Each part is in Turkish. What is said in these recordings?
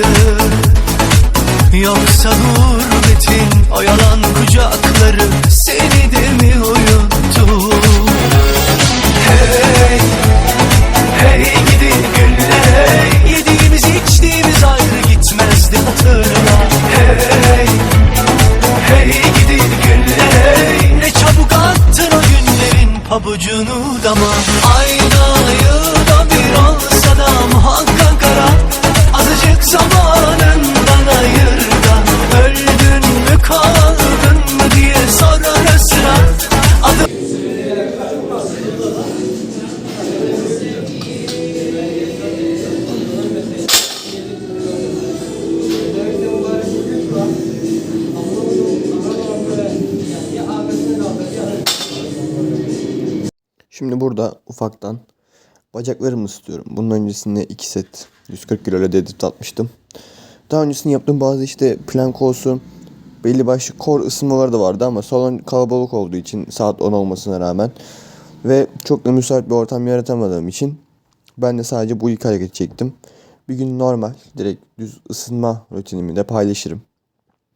olacaktı Yoksa gurbetin o yalan kucakları. Seni de mi Şimdi burada ufaktan bacaklarımı ısıtıyorum. Bunun öncesinde 2 set 140 kilo ile deadlift atmıştım. Daha öncesinde yaptığım bazı işte plank olsun belli başlı core ısınmaları da vardı ama salon kalabalık olduğu için saat 10 olmasına rağmen ve çok da müsait bir ortam yaratamadığım için ben de sadece bu ilk hareketi çektim. Bir gün normal direkt düz ısınma rutinimi de paylaşırım.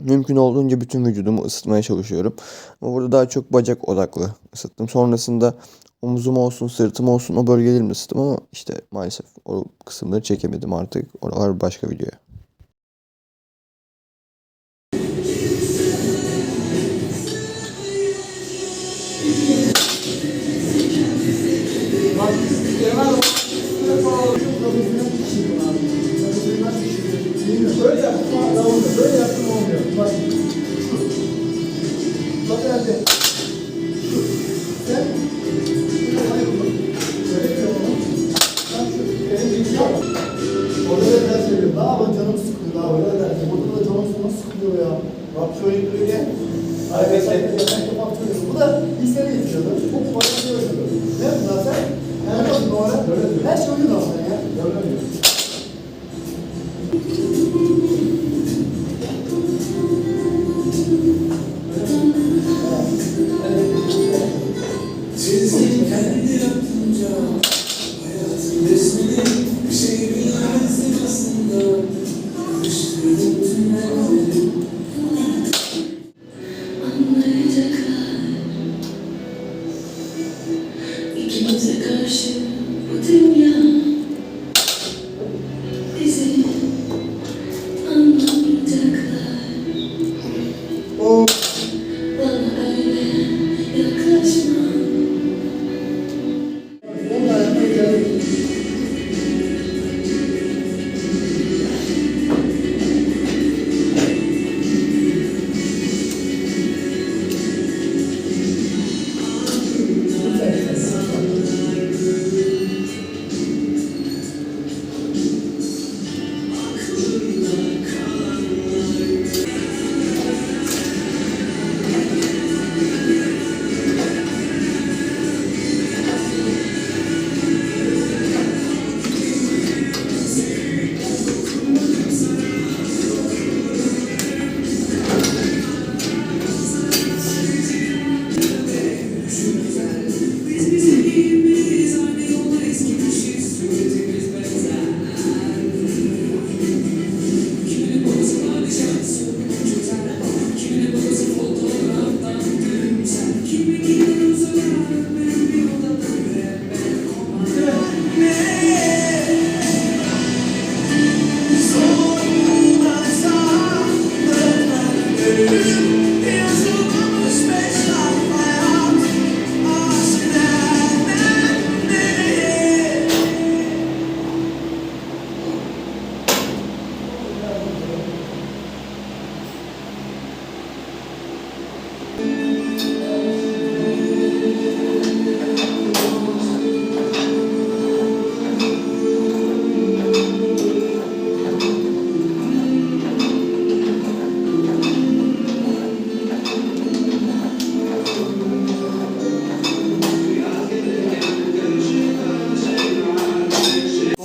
Mümkün olduğunca bütün vücudumu ısıtmaya çalışıyorum. Ama burada daha çok bacak odaklı ısıttım. Sonrasında omuzum olsun, sırtım olsun o bölgelerimi ısıttım ama işte maalesef o kısımları çekemedim artık. Oralar başka videoya. Şöyle böyle. Bekle. Bu da lisede yetişiyordu. Bu kumarda diyordu. Ne lan sen? Her şey oyun aslında İkimize karşı bu dünya Bizi anlamayacaklar Bana öyle yaklaşma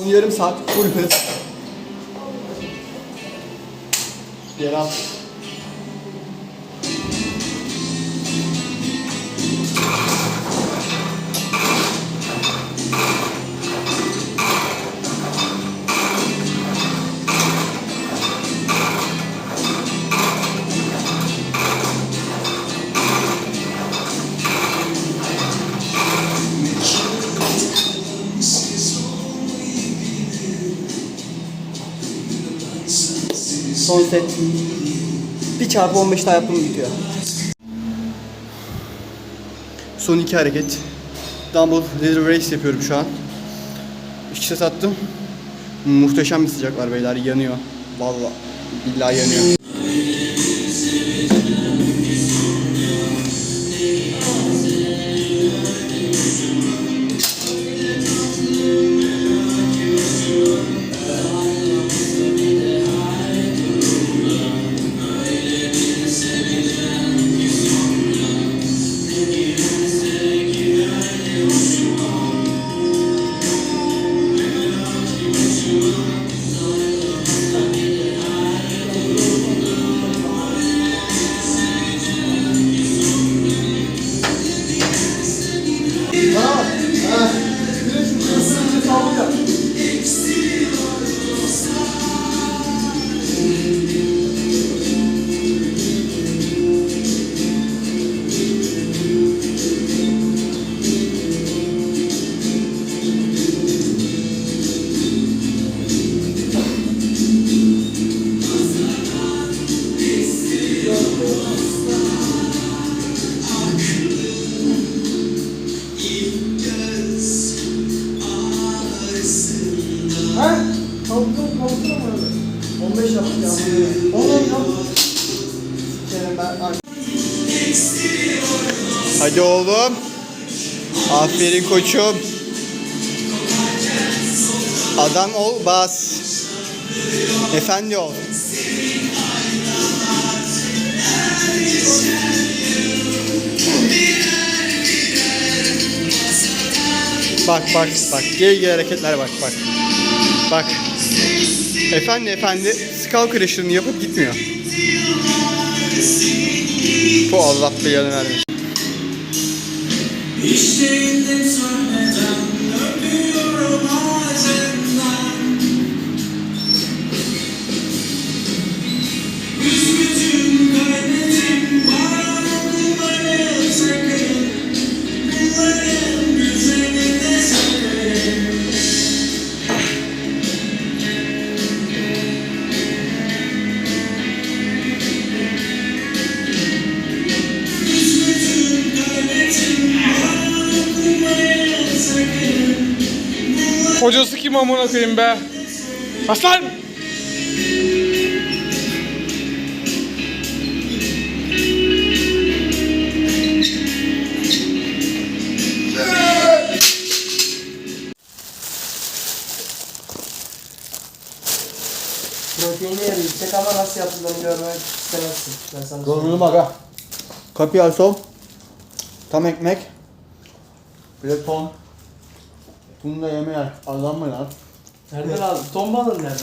yarım saat full hız. Yer Son set. Bir çarpı 15 daha yaptım bitiyor. Son iki hareket. Dumbbell leather race yapıyorum şu an. İki set attım. Muhteşem bir sıcak var beyler yanıyor. Vallahi billahi yanıyor. 15 yaptım ya. 10 10 yap. Kerem ben artık. Hadi oğlum. Aferin koçum. Adam ol bas. Efendi ol. Bak bak bak gel gel hareketler bak bak. Bak. Efendi efendi skull crusher'ını yapıp gitmiyor. Bu Allah belanı vermesin. Hocası kim amına koyayım be? Aslan! Proteini yeri yüksek ama nasıl yapıldığını görmek istemezsin. Ben sana söyleyeyim. Gördüm aga. Kapıyı som. Tam ekmek. Bir de ton. Bunu da yemeğe adam mı lan? Nereden aldın? Ton balığın nerede?